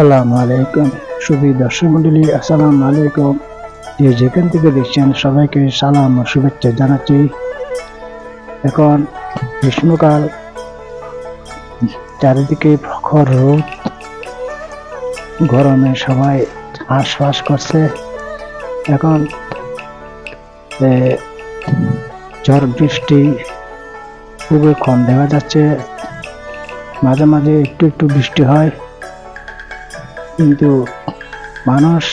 আসসালামু আলাইকুম। শুভ দর্শক মন্ডলী আসসালামু আলাইকুম। যে যেখান থেকে দেখছেন সবাইকে সালাম ও শুভেচ্ছা জানাচ্ছি। এখন গ্রীষ্মকাল, চারিদিকে প্রখর রোদ, গরমে সবাই হাঁসফাঁস করছে। এখন ঝড় বৃষ্টি খুবই কম দেখা যাচ্ছে। মাঝে মাঝে একটু একটু বৃষ্টি হয়। কিন্তু মানুষ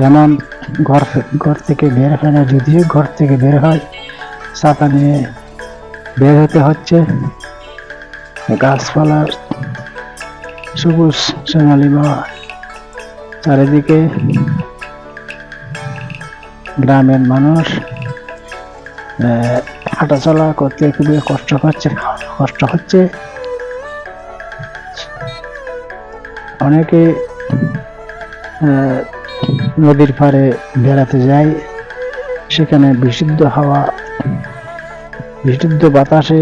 যেমন ঘর ঘর থেকে বের হয় না। যদিও ঘর থেকে বের হয় ছাতা নিয়ে বের হতে হচ্ছে। গাছপালার সবুজ সোনালি বা চারিদিকে গ্রামের মানুষ হাঁটাচলা করতে খুবই কষ্ট হচ্ছে কষ্ট হচ্ছে। অনেকে নদীর পাড়ে বেড়াতে যায়। সেখানে বিশুদ্ধ হাওয়া, বিশুদ্ধ বাতাসে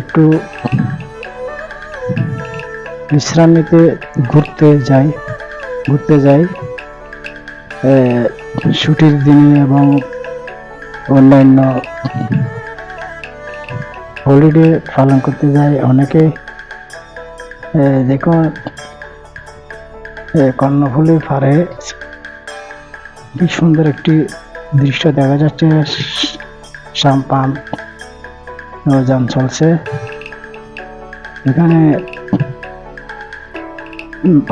একটু বিশ্রাম নিতে ঘুরতে যাই ঘুরতে যাই। ছুটির দিনে এবং অন্যান্য হলিডে পালন করতে যায় অনেকে। দেখুন কর্ণফুলী পাড়ে কি সুন্দর একটি দৃশ্য দেখা যাচ্ছে। সাম্পান নৌযান চলছে। এখানে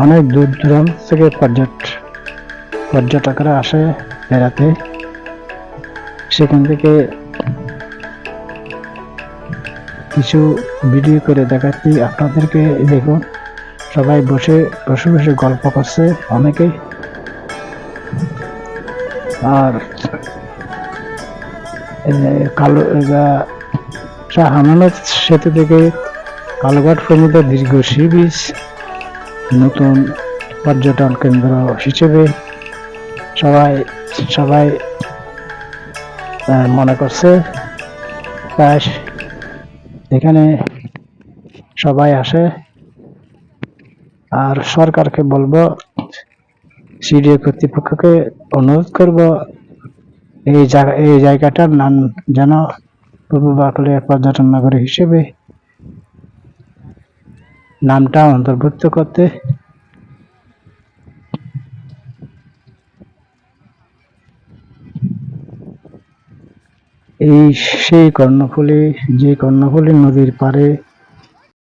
অনেক দূর দূরান্ত থেকে পর্যট, পর্যটকরা আসে বেড়াতে। সেখান থেকে কিছু ভিডিও করে দেখাচ্ছি। আপনাদেরকে দেখুন। সবাই বসে বসে বসে গল্প করছে অনেকে আর কালো আমানত সেতু থেকে কালোঘাট পর্যন্ত দীর্ঘ সি বিচ, নতুন পর্যটন কেন্দ্র হিসেবে সবাই সবাই মনে করছে। তাই এখানে সবাই আসে। আর সরকারকে বলব সিডিও কর্তৃপক্ষকে অনুরোধ করব, এই জায়গা, এই জায়গাটার নাম যেন পূর্ব বাকলিয়া পর্যটন নগরী হিসেবে নামটা অন্তর্ভুক্ত করতে। এই সেই কর্ণফুলী, যে কর্ণফুলী নদীর পাড়ে